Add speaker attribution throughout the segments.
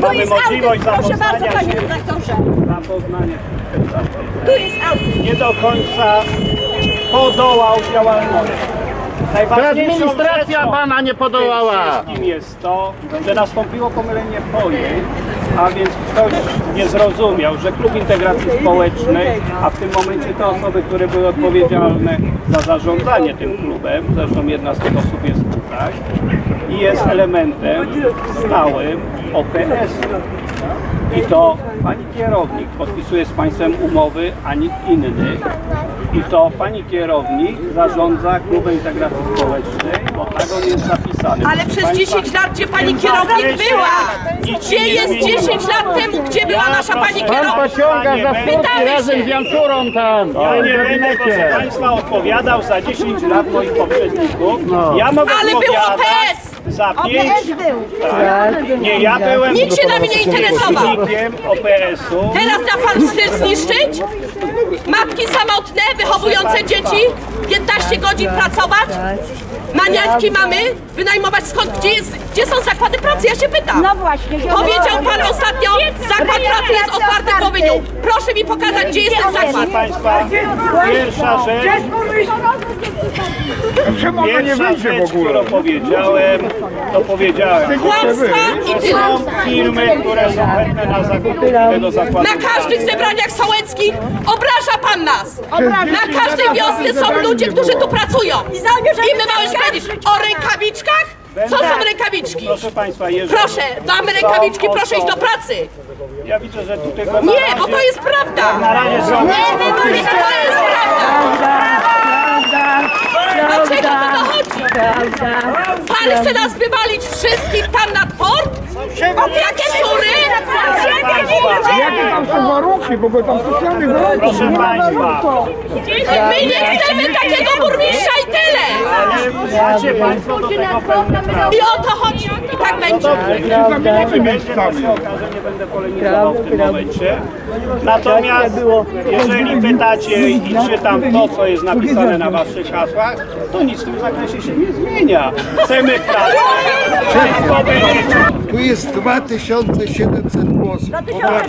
Speaker 1: Tu
Speaker 2: mamy
Speaker 1: jest
Speaker 2: możliwość
Speaker 1: audyt, proszę bardzo
Speaker 2: zapoznania
Speaker 1: panie
Speaker 2: się,
Speaker 1: redaktorze.
Speaker 2: zapoznania się.
Speaker 1: Tu jest audyt.
Speaker 2: Nie do końca podołał działalności. Najważniejszą
Speaker 3: Administracja
Speaker 2: rzeczą
Speaker 3: pana nie podołała.
Speaker 2: wszystkim jest to, że nastąpiło pomylenie pojęć, a więc ktoś nie zrozumiał, że klub integracji społecznej, a w tym momencie te osoby, które były odpowiedzialne za zarządzanie tym klubem, zresztą jedna z tych osób jest tutaj, i jest elementem stałym OPS-u. I to pani kierownik podpisuje z państwem umowy, a nikt inny. I to pani kierownik zarządza klubem integracji społecznej, bo tak on jest zapisany.
Speaker 4: Ale
Speaker 2: Proszę
Speaker 4: przez
Speaker 2: państwa,
Speaker 4: 10 lat, gdzie pani kierownik była? Gdzie jest
Speaker 2: zmieniło.
Speaker 4: 10 lat temu? Gdzie była
Speaker 2: Ja,
Speaker 4: nasza pani
Speaker 3: Pan
Speaker 4: kierownik?
Speaker 3: pociąga
Speaker 2: nie
Speaker 3: za
Speaker 4: Pytamy
Speaker 3: razem
Speaker 4: się.
Speaker 3: z Janturą tam.
Speaker 2: Ja nie będę, proszę. Państwa, odpowiadał za 10 lat moich poprzedników.
Speaker 3: No.
Speaker 2: Ja mogę
Speaker 4: Ale był OPS.
Speaker 2: za 5
Speaker 1: OPS był.
Speaker 2: Tak. Nie, ja byłem
Speaker 4: Nikt się nami nie interesował.
Speaker 2: OPS-u.
Speaker 4: Teraz da pan wstyd zniszczyć? Matki samotne, wychowujące dzieci, 15 godzin pracować? Maniaczki mamy? Wynajmować skąd? Gdzie, jest, gdzie są zakłady pracy? Ja się pytam.
Speaker 1: No właśnie.
Speaker 4: Powiedział pan ostatnio, zakład pracy jest otwarty w Połyniu. Proszę mi pokazać, gdzie jest ten zakład.
Speaker 2: Proszę Państwa, pierwsza rzecz, pierwsza rzecz, którą powiedziałem, to powiedziałem.
Speaker 4: Kłamstwa i tyle.
Speaker 2: Są firmy, które są chętne na zakup tego zakładu.
Speaker 4: Na każdych zebraniach sołeckich obraża pan nas. Na każdej wiosce są ludzie, którzy tu pracują. I my mamy powiedzieć o rękawiczkach? Co są rękawiczki?
Speaker 2: Proszę Państwa, jeżeli
Speaker 4: Proszę, mamy rękawiczki, proszę iść do pracy.
Speaker 2: Ja widzę, że tu tylko na
Speaker 4: Nie,
Speaker 2: razie,
Speaker 4: bo to jest prawda.
Speaker 2: na razie są...
Speaker 4: Nie, to jest prawda. Pan chce nas wywalić wszystkich tam nad
Speaker 5: warunki, bo go tam socjalnych warunków
Speaker 2: Proszę Państwa,
Speaker 4: My nie chcemy takiego burmistrza i tyle.
Speaker 2: macie Państwo do tego.
Speaker 4: I o to chodzi. I tak będzie.
Speaker 2: Będzie miejscami. Nie będę polemizował w tym momencie. Natomiast jeżeli pytacie i czytam to, co jest napisane na waszych hasłach, to nic w tym zakresie się nie zmienia. Chcemy pracy.
Speaker 5: Tu jest 2700 głosów.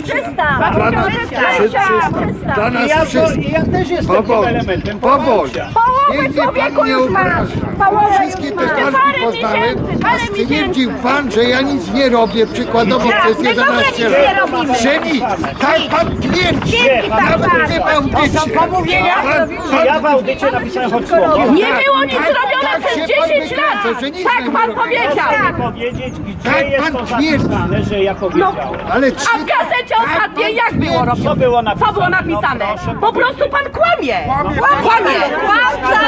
Speaker 1: Czysta.
Speaker 5: Dla nas
Speaker 2: Ja, to,
Speaker 5: wszystkich.
Speaker 2: ja też jestem tym
Speaker 5: Powoli,
Speaker 2: elementem
Speaker 5: powoli.
Speaker 2: poparcia.
Speaker 5: Niech mnie pan nie obraża. Wszystkie te karty poznałem, a stwierdził pan, że ja nic nie robię, przykładowo przez 11 lat. Nic. Tak pan twierdzi. Nawet nie ma audycji. Pan,
Speaker 2: Czy ja w audycie napisałem choć słowo?
Speaker 4: Nie było nic robione
Speaker 5: tak
Speaker 4: przez
Speaker 5: się
Speaker 4: 10
Speaker 5: wykręca, że nic
Speaker 4: Tak pan
Speaker 5: robi.
Speaker 4: powiedział.
Speaker 2: powiedzieć, gdzie
Speaker 5: Tak
Speaker 2: jest
Speaker 5: pan
Speaker 2: to
Speaker 5: twierdzi.
Speaker 2: zapisane, że ja powiedziałem.
Speaker 5: Ale
Speaker 4: A w gazecie ostatniej jak było robione?
Speaker 2: Co było napisane?
Speaker 4: Co było napisane?
Speaker 2: No, proszę
Speaker 4: Po prostu pan kłamie. Kłamie. Kłamca.